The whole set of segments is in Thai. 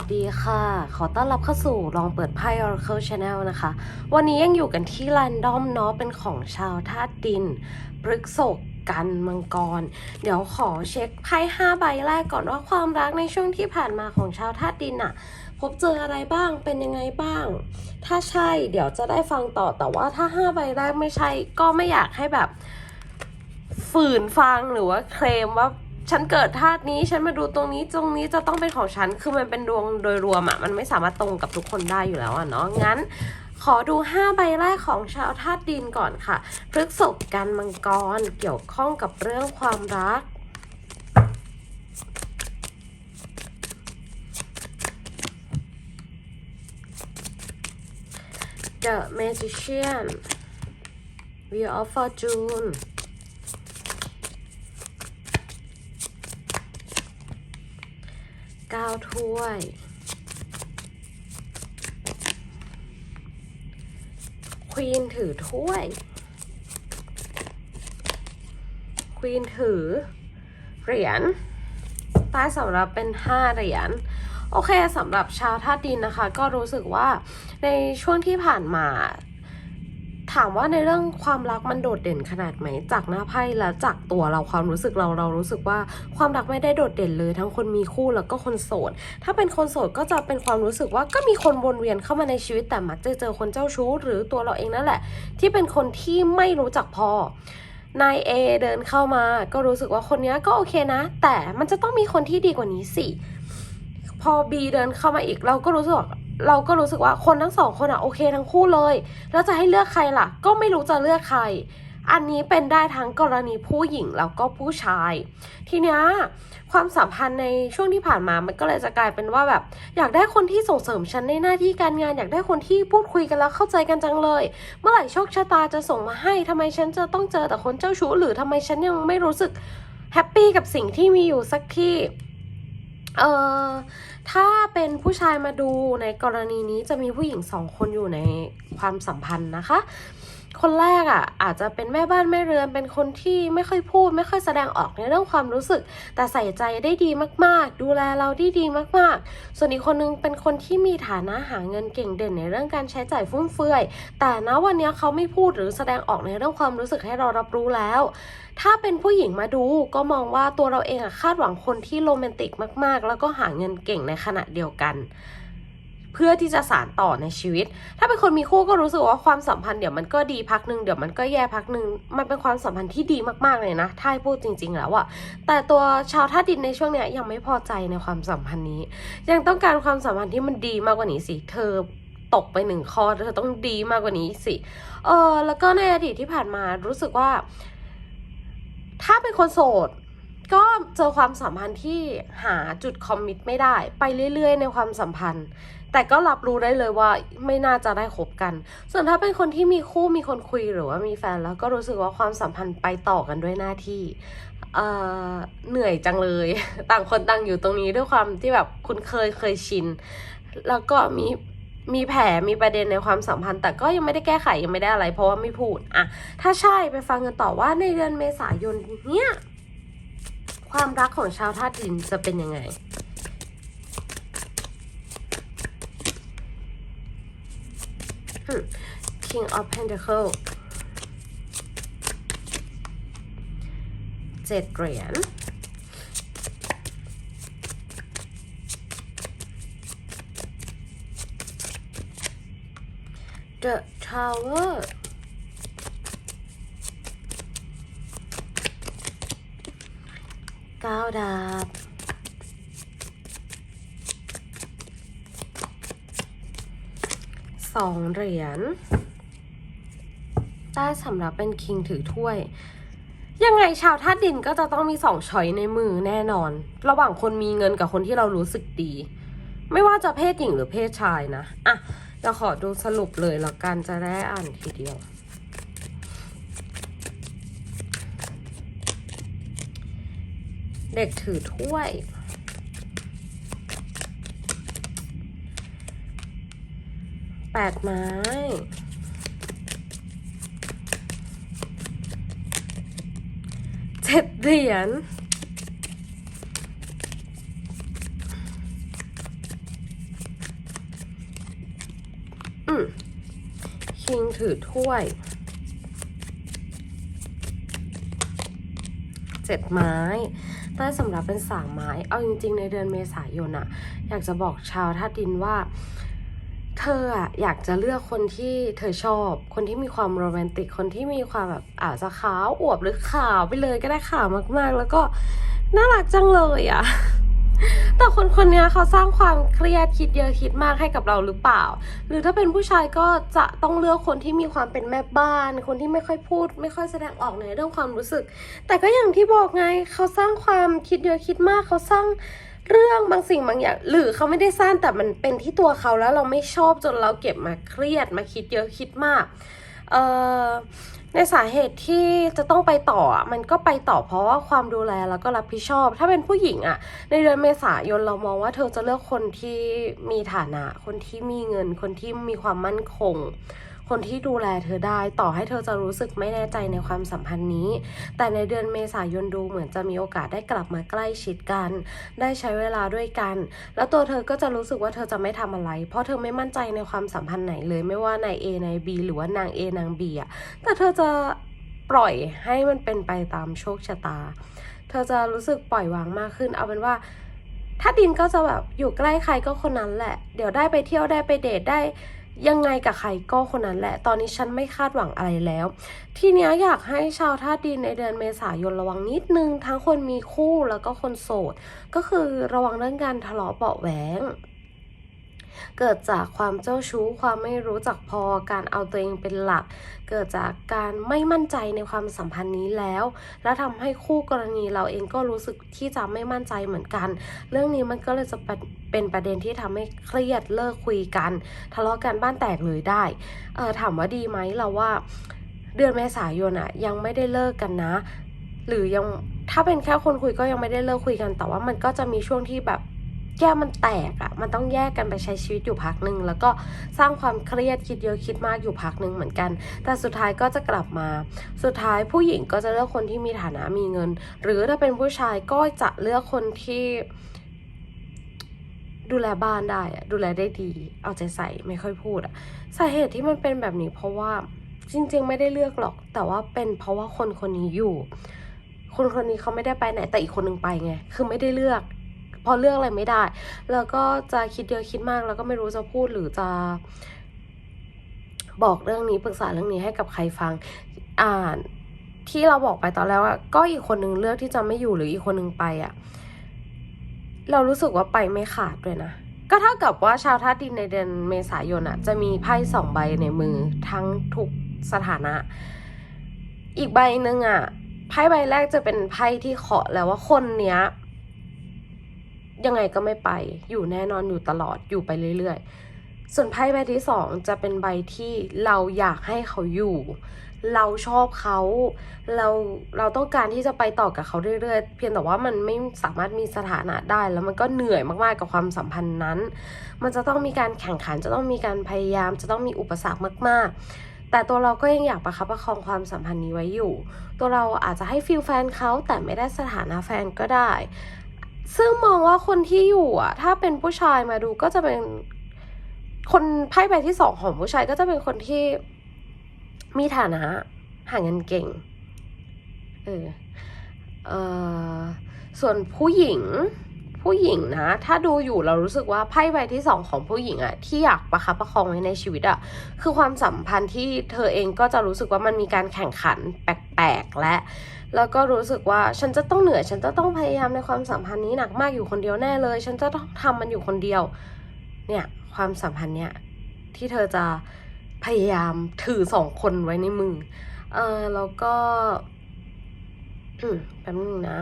สดีค่ะ ขอต้อนรับเข้าสู่ลองเปิดไพ่ Oracle Channel นะคะ วันนี้ยังอยู่กันที่ Random เนาะ เป็นของชาวธาตุดินพฤกษกกันมังกร เดี๋ยวขอเช็คไพ่5ใบแรกก่อนว่าความรักในช่วงที่ผ่านมาของชาวธาตุดินอะพบเจออะไรบ้าง เป็นยังไงบ้าง ถ้าใช่เดี๋ยวจะได้ฟังต่อ แต่ว่าถ้า5ใบแรกไม่ใช่ ก็ไม่อยากให้แบบฝืนฟังหรือว่าเคลมว่า ฉันเกิดธาตุนี้ฉันมาดูตรงนี้ตรงนี้จะต้องเป็นของฉันคือมันเป็นดวงโดยรวมอะมันไม่สามารถตรงกับทุกคนได้อยู่แล้วอะเนาะงั้น ขอดู 5 ใบแรกของชาวธาตุดินก่อนค่ะพฤกษบกันมังกรเกี่ยวข้องกับเรื่องความรัก The Magician Wheel of Fortune เก้าถ้วย ควีนถือถ้วย ควีนถือ เหรียญใต้สำหรับเป็น5เหรียญโอเคสำหรับชาวธาตุดินนะคะ ก็รู้สึกว่าในช่วงที่ผ่านมา ถามว่าในเรื่องความรักมันโดดเด่นขนาดไหนจากหน้าไพ่และจากตัวเราความรู้สึกเราเรารู้สึกว่าความรักไม่ได้โดดเด่นเลย ทั้งคนมีคู่แล้วก็คนโสด ถ้าเป็นคนโสดก็จะเป็นความรู้สึกว่าก็มีคนวนเวียนเข้ามาในชีวิตแต่มักจะเจอคนเจ้าชู้ หรือตัวเราเองนั่นแหละ ที่เป็นคนที่ไม่รู้จักพอนายเอเดินเข้ามาก็รู้สึกว่าคนนี้ก็โอเคนะ แต่มันจะต้องมีคนที่ดีกว่านี้สิพอบีเดินเข้ามาอีกเราก็รู้สึกว่า เราก็รู้สึกว่าคนทั้งสองคนอะโอเคทั้งคู่เลย แล้วจะให้เลือกใครล่ะ ก็ไม่รู้จะเลือกใคร อันนี้เป็นได้ทั้งกรณีผู้หญิงแล้วก็ผู้ชาย ทีนี้ความสัมพันธ์ในช่วงที่ผ่านมามันก็เลยจะกลายเป็นว่าแบบ อยากได้คนที่ส่งเสริมฉันในหน้าที่การงาน อยากได้คนที่พูดคุยกันแล้วเข้าใจกันจังเลย เมื่อไหร่โชคชะตาจะส่งมาให้ทำไมฉันจะต้องเจอแต่คนเจ้าชู้หรือทำไมฉันยังไม่รู้สึกแฮปปี้กับสิ่งที่มีอยู่สักที่ เอ่อถ้าเป็นผู้ชายมาดูในกรณีนี้จะมีผู้หญิงสองคนอยู่ในความสัมพันธ์นะคะ คนแรกอะอาจจะเป็นแม่บ้านแม่เรือน เป็นคนที่ไม่ค่อยพูด ไม่ค่อยแสดงออกในเรื่องความรู้สึก แต่ใส่ใจได้ดีมากๆ ดูแลเราได้ดีมากๆ ส่วนอีกคนนึงเป็นคนที่มีฐานะหาเงินเก่งเด่นในเรื่องการใช้จ่ายฟุ่มเฟือย แต่ณวันนี้เขาไม่พูดหรือแสดงออกในเรื่องความรู้สึกให้เรารับรู้แล้ว ถ้าเป็นผู้หญิงมาดูก็มองว่าตัวเราเองอะคาดหวังคนที่โรแมนติกมาก ๆ แล้วก็หาเงินเก่งในขณะเดียวกัน เพื่อที่จะสานต่อในชีวิต ถ้าเป็นคนมีคู่ก็รู้สึกว่าความสัมพันธ์เดี๋ยวมันก็ดีพักหนึ่งเดี๋ยวมันก็แย่พักหนึ่งมันเป็นความสัมพันธ์ที่ดีมากๆเลยนะถ้าพูดจริง ๆ แล้วอะแต่ตัวชาวท่าตุดินในช่วงเนี้ยยังไม่พอใจในความสัมพันธ์นี้ ยังต้องการความสัมพันธ์ที่มันดีมากกว่านี้สิเธอตกไปหนึ่งข้อเธอต้องดีมากกว่านี้สิ เออแล้วก็ในอดีตที่ผ่านมารู้สึกว่า ถ้าเป็นคนโสด ก็เจอความสัมพันธ์ที่หาจุดคอมมิตไม่ได้ ไปเรื่อยๆ ในความสัมพันธ์ แต่ก็รับรู้ได้เลยว่าไม่น่าจะได้คบกัน ส่วนถ้าเป็นคนที่มีคู่มีคนคุยหรือว่ามีแฟนแล้วก็รู้สึกว่าความสัมพันธ์ไปต่อกันด้วยหน้าที่เออเหนื่อยจังเลย ต่างคนต่างอยู่ตรงนี้ด้วยความที่แบบคุ้นเคยเคยชิน แล้วก็มีมีแผลมีประเด็นในความสัมพันธ์ แต่ก็ยังไม่ได้แก้ไขยังไม่ได้อะไร เพราะว่าไม่พูดอะถ้าใช่ไปฟังกันต่อว่าในเดือนเมษายนเนี้ย ความรักของชาวธาตุดินจะเป็นยังไง King of Pentacle เจ็ดเหรียญ The Tower เก้าดาบสองเหรียญใต้สำหรับเป็นคิงถือถ้วย ยังไงชาวธาตุดินก็จะต้องมีสองช้อยในมือแน่นอน ระหว่างคนมีเงินกับคนที่เรารู้สึกดี ไม่ว่าจะเพศหญิงหรือเพศชายนะ อะ เราขอดูสรุปเลยแล้วกันจะได้อ่านทีเดียว เด็กถือถ้วย แปดไม้ เจ็ดเหรียญคิงถือถ้วย เจ็ดไม้ ถ้าสำหรับเป็นสางไม้ เอาจริง ๆ ในเดือนเมษายนอะอยากจะบอกชาวท่าตุดินว่า เธออะอยากจะเลือกคนที่เธอชอบ คนที่มีความโรแมนติก คนที่มีความแบบอาจจะขาวอวบหรือขาวไปเลยก็ได้ขาวมากๆ แล้วก็น่ารักจังเลยอะ แต่คนคนนี้เขาสร้างความเครียดคิดเยอะคิดมากให้กับเราหรือเปล่า หรือถ้าเป็นผู้ชายก็จะต้องเลือกคนที่มีความเป็นแม่บ้าน คนที่ไม่ค่อยพูด ไม่ค่อยแสดงออกในเรื่องความรู้สึก แต่ก็อย่างที่บอกไงเขาสร้างความคิดเยอะคิดมากเขาสร้างเรื่องบางสิ่งบางอย่าง หรือเขาไม่ได้สร้างแต่มันเป็นที่ตัวเขาแล้วเราไม่ชอบจนเราเก็บมาเครียดมาคิดเยอะคิดมาก เอ่อ ในสาเหตุที่จะต้องไปต่อมันก็ไปต่อเพราะว่าความดูแลแล้วก็รับผิดชอบ ถ้าเป็นผู้หญิงอะในเดือนเมษายนเรามองว่าเธอจะเลือกคนที่มีฐานะ คนที่มีเงิน คนที่มีความมั่นคง คนที่ดูแลเธอได้ต่อให้เธอจะรู้สึกไม่แน่ใจในความสัมพันธ์นี้ แต่ในเดือนเมษายนดูเหมือนจะมีโอกาสได้กลับมาใกล้ชิดกัน ได้ใช้เวลาด้วยกัน แล้วตัวเธอก็จะรู้สึกว่าเธอจะไม่ทำอะไร เพราะเธอไม่มั่นใจในความสัมพันธ์ไหนเลยไม่ว่านาย A นาย B หรือว่านาง A นาง B อะแต่เธอจะปล่อยให้มันเป็นไปตามโชคชะตา เธอจะรู้สึกปล่อยวางมากขึ้น เอาเป็นว่า ถ้าดินก็จะแบบอยู่ใกล้ใครก็คนนั้นแหละ เดี๋ยวได้ไปเที่ยวได้ไปเดทได้ ยังไงกับใครก็คนนั้นแหละ ตอนนี้ฉันไม่คาดหวังอะไรแล้ว ทีนี้อยากให้ชาวธาตุดินในเดือนเมษายนระวังนิดนึง ทั้งคนมีคู่แล้วก็คนโสด ก็คือระวังเรื่องการทะเลาะเบาแหวง เกิดจากความเจ้าชู้ ความไม่รู้จักพอ การเอาตัวเองเป็นหลัก เกิดจากการไม่มั่นใจในความสัมพันธ์นี้แล้ว แล้วทำให้คู่กรณีเราเองก็รู้สึกที่จะไม่มั่นใจเหมือนกัน เรื่องนี้มันก็เลยจะเป็นประเด็นที่ทำให้เครียดเลิกคุยกัน ทะเลาะกันบ้านแตกเลยได้ เออถามว่าดีไหมเราว่าเดือนเมษายนอะยังไม่ได้เลิกกันนะ หรือยังถ้าเป็นแค่คนคุยก็ยังไม่ได้เลิกคุยกัน แต่ว่ามันก็จะมีช่วงที่แบบ แก้วมันแตกอะมันต้องแยกกันไปใช้ชีวิตอยู่พักหนึ่งแล้วก็สร้างความเครียดคิดเยอะคิดมากอยู่พักหนึ่งเหมือนกัน แต่สุดท้ายก็จะกลับมา สุดท้ายผู้หญิงก็จะเลือกคนที่มีฐานะมีเงิน หรือถ้าเป็นผู้ชายก็จะเลือกคนที่ดูแลบ้านได้อะดูแลได้ดี เอาใจใส่ไม่ค่อยพูดอะสาเหตุที่มันเป็นแบบนี้เพราะว่าจริง ๆ ไม่ได้เลือกหรอก แต่ว่าเป็นเพราะว่าคนคนนี้อยู่ คนคนนี้เขาไม่ได้ไปไหนแต่อีกคนนึงไปไงคือไม่ได้เลือก พอเลือกอะไรไม่ได้ แล้วก็จะคิดเยอะคิดมาก แล้วก็ไม่รู้จะพูดหรือจะ บอกเรื่องนี้ปรึกษาเรื่องนี้ให้กับใครฟัง อ่าที่เราบอกไปตอนแรกว่าก็อีกคนนึงเลือกที่จะไม่อยู่หรืออีกคนนึงไปอะ เรารู้สึกว่าไปไม่ขาดด้วยนะก็เท่ากับว่าชาวธาตุดินในเดือนเมษายนอะจะมีไพ่สองใบในมือทั้งทุกสถานะ อีกใบหนึ่งอะไพ่ใบแรกจะเป็นไพ่ที่เคาะแล้วว่าคนเนี้ย ยังไงก็ไม่ไป อยู่แน่นอนอยู่ตลอดอยู่ไปเรื่อยๆ ส่วนไพ่ใบที่สองจะเป็นใบที่เราอยากให้เขาอยู่ เราชอบเขาเราเราต้องการที่จะไปต่อกับเขาเรื่อยๆ เพียงแต่ว่ามันไม่สามารถมีสถานะได้ แล้วมันก็เหนื่อยมากๆกับความสัมพันธ์นั้น มันจะต้องมีการแข่งขันจะต้องมีการพยายาม จะต้องมีอุปสรรคมาก ๆแต่ตัวเราก็ยังอยากประคับประคองความสัมพันธ์นี้ไว้อยู่ ตัวเราอาจจะให้ฟิลแฟนเขาแต่ไม่ได้สถานะแฟนก็ได้ ซึ่งมองว่าคนที่อยู่อะ ถ้าเป็นผู้ชายมาดูก็จะเป็นคนไพ่ใบที่สองของผู้ชายก็จะเป็นคนที่มีฐานะหาเงินเก่ง เออเออส่วนผู้หญิง ผู้หญิงนะ ถ้าดูอยู่เรารู้สึกว่าไพ่ใบที่สองของผู้หญิงอะที่อยากประคับประคองไว้ในชีวิตอะคือความสัมพันธ์ที่เธอเองก็จะรู้สึกว่ามันมีการแข่งขันแปลกๆและแล้วก็รู้สึกว่าฉันจะต้องเหนื่อย ฉันจะต้องพยายามในความสัมพันธ์นี้หนักมากอยู่คนเดียวแน่เลย ฉันจะต้องทำมันอยู่คนเดียว เนี่ยความสัมพันธ์เนี่ยที่เธอจะพยายามถือสองคนไว้ในมือเออแล้วก็แป๊บนึงนะ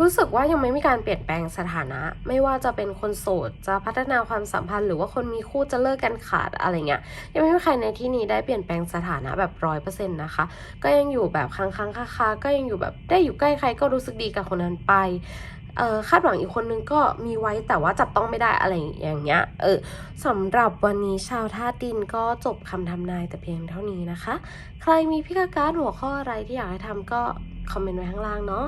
รู้สึกว่ายังไม่มีการเปลี่ยนแปลงสถานะ ไม่ว่าจะเป็นคนโสดจะพัฒนาความสัมพันธ์ หรือว่าคนมีคู่จะเลิกกันขาดอะไรเงี้ยยังไม่มีใครในที่นี้ได้เปลี่ยนแปลงสถานะแบบร้อยเปอร์เซ็นต์นะคะ ก็ยังอยู่แบบค้างๆคาๆก็ยังอยู่แบบได้อยู่ใกล้ใครก็รู้สึกดีกับคนนั้นไปเออคาดหวังอีกคนนึงก็มีไว้แต่ว่าจับต้องไม่ได้อะไรอย่างเงี้ย เออสำหรับวันนี้ชาวท่าตุดินก็จบคำทำนายแต่เพียงเท่านี้นะคะ ใครมีพิการหัวข้ออะไรที่อยากให้ทำก็คอมเมนต์ไว้ข้างล่างเนาะ